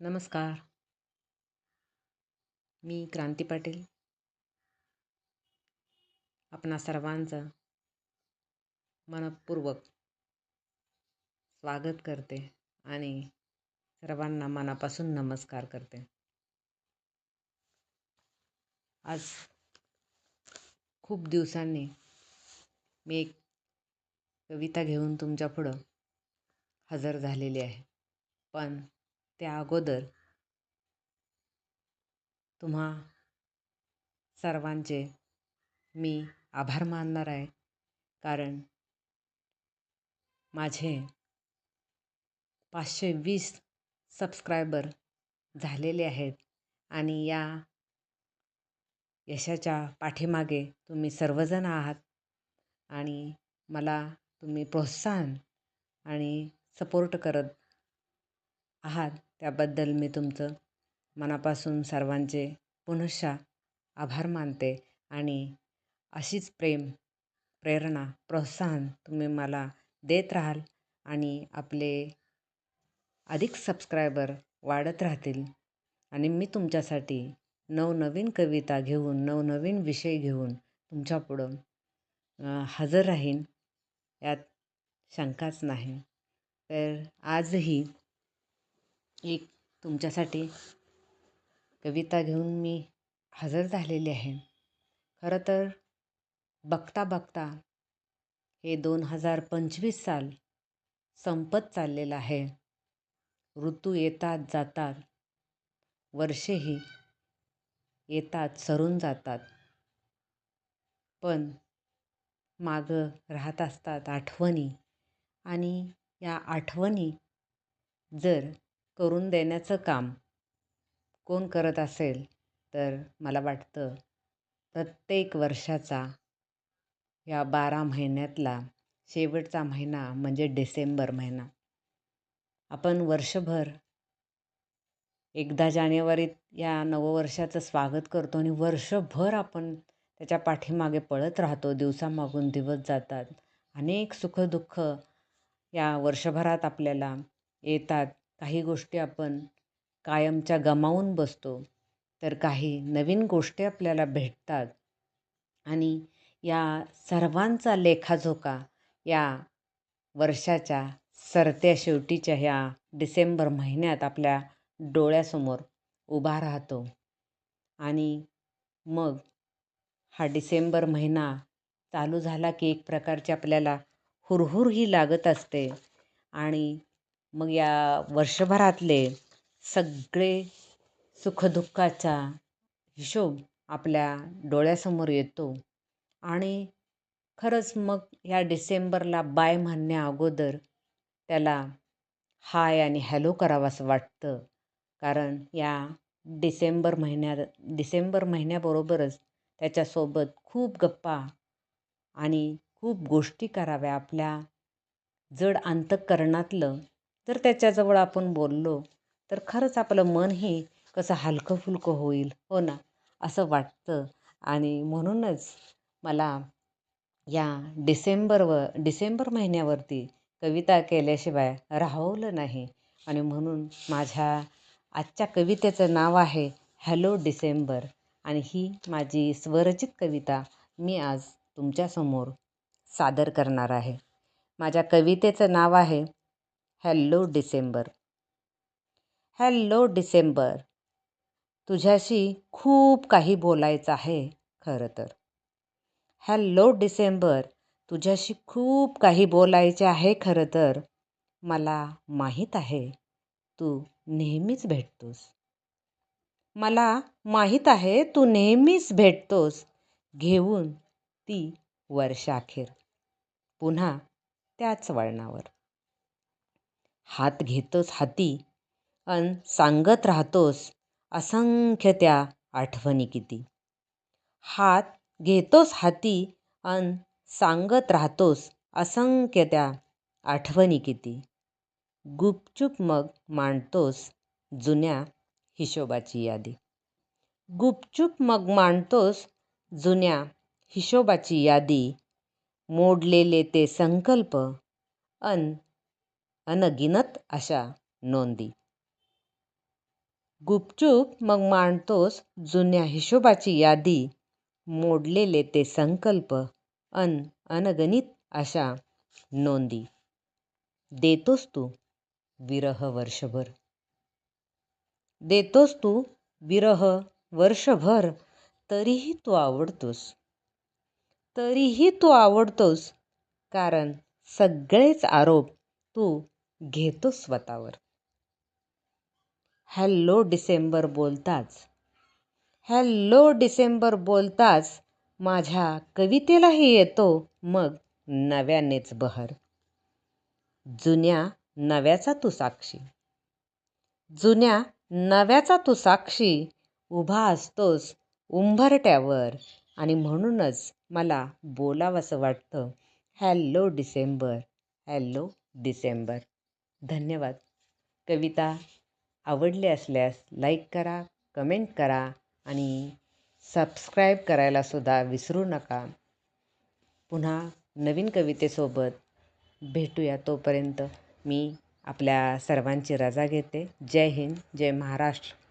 नमस्कार. मी क्रांती पाटील. आपणा सर्वांचं मनपूर्वक स्वागत करते आणि सर्वांना मनापासून नमस्कार करते. आज खूप दिवसांनी मी एक कविता घेऊन तुमच्या पुढं हजर झालेली आहे. पण त्या अगोदर तुम्हा सर्वांचे मी आभार मानणार आहे. कारण माझे पाचशे वीस सबस्क्रायबर झालेले आहेत आणि या यशाच्या पाठीमागे तुम्ही सर्वजण आहात आणि मला तुम्ही प्रोत्साहन आणि सपोर्ट करत आहात त्याबद्दल मी तुमचं मनापासून सर्वांचे पुनश्च आभार मानते आणि अशीच प्रेम प्रेरणा प्रोत्साहन तुम्ही मला देत राहाल आणि आपले अधिक सबस्क्रायबर वाढत राहतील. आणि मी तुमच्यासाठी नवनवीन कविता घेऊन नवनवीन विषय घेऊन तुमच्यापुढं हजर राहीन यात शंकाच नाही. तर आजही एक तुमच्यासाठी कविता घेऊन मी हजर झालेली आहे. खरं तर बघता बघता हे दोन हजार पंचवीस साल संपत चाललेलं आहे. ऋतू येतात जातात. वर्षेही येतात सरून जातात. पण मागं राहत असतात आठवणी आणि या आठवणी जर करून देण्याचं काम कोण करत असेल तर मला वाटतं प्रत्येक वर्षाचा या बारा महिन्यातला शेवटचा महिना म्हणजे डिसेंबर महिना. आपण वर्षभर एकदा जानेवारीत या नववर्षाचं स्वागत करतो आणि वर्षभर आपण त्याच्या पाठीमागे पळत राहतो दिवसामागून दिवस जातात. अनेक सुखदुःख या वर्षभरात आपल्याला येतात. काही गोष्टी आपण कायमच्या गमावून बसतो तर काही नवीन गोष्टी आपल्याला भेटतात. आणि या सर्वांचा लेखाजोखा या वर्षाच्या सरत्या शेवटीच्या ह्या डिसेंबर महिन्यात आपल्या डोळ्यासमोर उभा राहतो. आणि मग हा डिसेंबर महिना चालू झाला की एक प्रकारची आपल्याला हुरहुर ही लागत असते. आणि मग या वर्षभरातले सगळे सुखदुःखाचा हिशोब आपल्या डोळ्यासमोर येतो. आणि खरंच मग ह्या डिसेंबरला बाय म्हणण्या अगोदर त्याला हाय आणि हॅलो करावंसं वाटतं. कारण या डिसेंबर महिन्यात डिसेंबर महिन्याबरोबरच त्याच्यासोबत खूप गप्पा आणि खूप गोष्टी कराव्या आपल्या जड अंतःकरणातलं जर त्याच्याजवळ आपण बोललो तर खरंच आपलं मनही कसं हलकं फुलकं होईल हो ना? असं वाटतं. आणि म्हणूनच मला या डिसेंबरवर डिसेंबर महिन्यावरती कविता केल्याशिवाय राहवलं नाही. आणि म्हणून माझ्या आजच्या कवितेचं नाव आहे हॅलो डिसेंबर आणि ही माझी स्वरचित कविता मी आज तुमच्यासमोर सादर करणार आहे. माझ्या कवितेचं नाव आहे हॅलो डिसेंबर. Hello December. तुझ्याशी खूप काही बोलायचं आहे खरं तर. Hello December. तुझ्याशी खूप काही बोलायचे आहे खरं तर. मला माहीत आहे तू नेहमीच भेटतोस. मला माहीत आहे तू नेहमीच भेटतोस. घेऊन ती वर्षाखेर. पुन्हा त्याच वळणावर. हात घेतोस हाती अन सांगत राहतोस असंख्य त्या आठवणी किती. हात घेतोस हाती अन सांगत राहतोस असंख्य त्या आठवणी किती. गुपचूप मग मांडतोस जुन्या हिशोबाची यादी. गुपचूप मग मांडतोस जुन्या हिशोबाची यादी. मोडलेले ते संकल्प अन अनगिनत अशा नोंदी. गुपचूप मग मांडतोस जुन्या हिशोबाची यादी. मोडलेले ते संकल्प अन अनगणित अशा नोंदी. देतोस तू विरह वर्षभर. देतोस तू विरह वर्षभर तरीही तू आवडतोस. तरीही तू आवडतोस कारण सगळेच आरोप तू घेतो स्वतःवर. हॅलो डिसेंबर बोलताच. हॅलो डिसेंबर बोलताच माझ्या कवितेलाही येतो मग नव्यानेच बहर. जुन्या नव्याचा तू साक्षी. जुन्या नव्याचा तू साक्षी. उभा असतोस उंभरट्यावर आणि म्हणूनच मला बोलावंसं वाटतं. Hello December. Hello December. धन्यवाद. कविता आवडली असल्यास लाईक करा कमेंट करा आणि सबस्क्राईब करायलासुद्धा विसरू नका. पुन्हा नवीन कवितेसोबत भेटूया तोपर्यंत मी आपल्या सर्वांची रजा घेते. जय हिंद जय महाराष्ट्र.